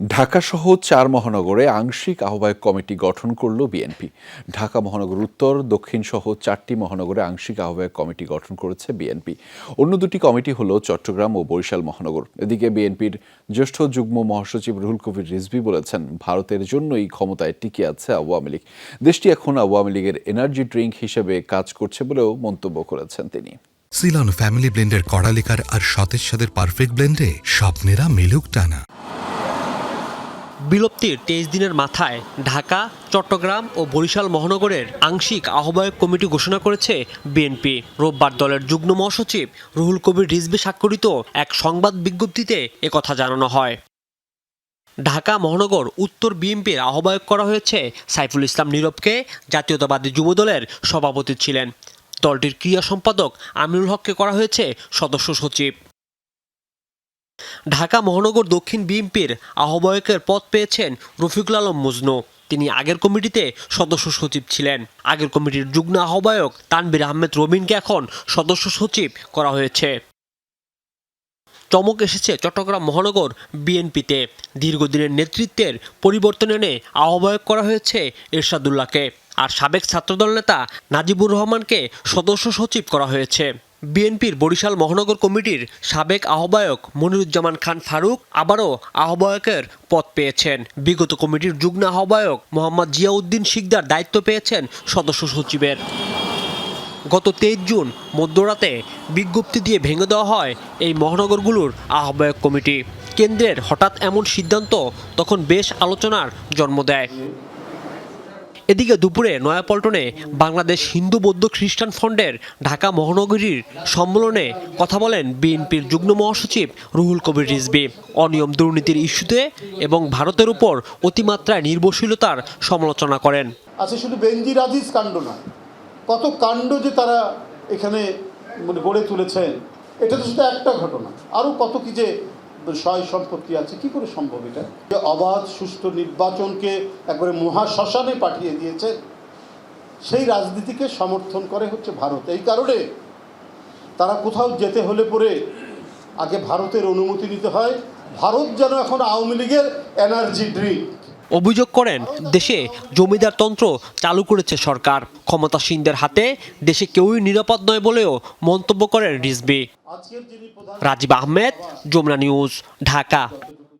ঢাকাসহ চার মহানগরে আংশিক আহ্বায়ক কমিটি গঠন করল বিএনপি। ঢাকা মহানগর উত্তর, দক্ষিণ সহ চারটি মহানগরে আংশিক আহ্বায়ক কমিটি গঠন করেছে বিএনপি। অন্য দুটি কমিটি হল চট্টগ্রাম ও বরিশাল মহানগর। এদিকে বিএনপির জ্যেষ্ঠ যুগ্ম মহাসচিব রুহুল কবির রিজভি বলেছেন, ভারতের জন্যই ক্ষমতায় টিকে আছে আওয়ামী লীগ। দেশটি এখন আওয়ামী লীগের এনার্জি ড্রিঙ্ক হিসেবে কাজ করছে বলেও মন্তব্য করেছেন তিনি। সিলন ফ্যামিলি ব্লেন্ডের কড়ালিকার আর সতেজ সাদের পারফেক্ট ব্লেন্ডে স্বপ্নেরা মিলুক টানা। বিলুপ্তির তেইশ দিনের মাথায় ঢাকা, চট্টগ্রাম ও বরিশাল মহানগরের আংশিক আহ্বায়ক কমিটি ঘোষণা করেছে বিএনপি। রোববার দলের যুগ্ম মহাসচিব রুহুল কবির রিজভি স্বাক্ষরিত এক সংবাদ বিজ্ঞপ্তিতে একথা জানানো হয়। ঢাকা মহানগর উত্তর বিএনপির আহ্বায়ক করা হয়েছে সাইফুল ইসলাম নীরবকে, জাতীয়তাবাদী যুবদলের সভাপতি ছিলেন। দলটির ক্রিয়া সম্পাদক আমিরুল হককে করা হয়েছে সদস্য সচিব। ঢাকা মহানগর দক্ষিণ বিএনপির আহ্বায়কের পদ পেয়েছেন রফিকুল আলম মজনু। তিনি আগের কমিটিতে সদস্য সচিব ছিলেন। আগের কমিটির যুগ্ম আহ্বায়ক তানবির আহমেদ রবিনকে এখন সদস্য সচিব করা হয়েছে। চমক এসেছে চট্টগ্রাম মহানগর বিএনপিতে। দীর্ঘদিনের নেতৃত্বের পরিবর্তন এনে আহ্বায়ক করা হয়েছে এরশাদুল্লাহকে। আর সাবেক ছাত্রদল নেতা নাজিবুর রহমানকে সদস্য সচিব করা হয়েছে। বিএনপির বরিশাল মহানগর কমিটির সাবেক আহ্বায়ক মনিরুজ্জামান খান ফারুক আবারও আহ্বায়কের পদ পেয়েছেন। বিগত কমিটির যুগ্ম আহ্বায়ক মোহাম্মদ জিয়াউদ্দিন শিকদার দায়িত্ব পেয়েছেন সদস্য সচিবের। গত তেইশ জুন মধ্যরাতে বিজ্ঞপ্তি দিয়ে ভেঙে দেওয়া হয় এই মহানগরগুলোর আহ্বায়ক কমিটি। কেন্দ্রের হঠাৎ এমন সিদ্ধান্ত তখন বেশ আলোচনার জন্ম দেয়। এদিকে দুপুরে নয়াপল্টনে বাংলাদেশ হিন্দু বৌদ্ধ খ্রিস্টান ফন্ডের ঢাকা মহানগরীর সম্মেলনে কথা বলেন বিএনপির যুগ্ম মহাসচিব রুহুল কবির রিজবি অনিয়ম দুর্নীতির ইস্যুতে এবং ভারতের উপর অতিমাত্রায় নির্ভরশীলতার সমালোচনা করেন। আচ্ছা শুধু বেনজির আজিজ কাণ্ড না, কত কাণ্ড যে তারা এখানে মানে গড়ে তুলেছেন, এটা তো শুধু একটা ঘটনা। আরও কত কি যে সয় সম্পত্তি আছে, কি করে সম্ভব এটা? যে অবাধ, সুষ্ঠু নির্বাচনকে একবারে মহাশ্মশানে পাঠিয়ে দিয়েছে, সেই রাজনীতিকে সমর্থন করে হচ্ছে ভারত। এই কারণে তারা কোথাও যেতে হলে পরে আগে ভারতের অনুমতি নিতে হয়। ভারত যেন এখন আওয়ামী লীগের এনার্জি ড্রিঙ্ক অভিযোগ করেন, দেশে জমিদারতন্ত্র চালু করেছে সরকার। ক্ষমতাসীনদের হাতে দেশে কেউই নিরাপদ নয় বলেও মন্তব্য করেন রিজবি রাজীব আহমেদ, যমুনা নিউজ, ঢাকা।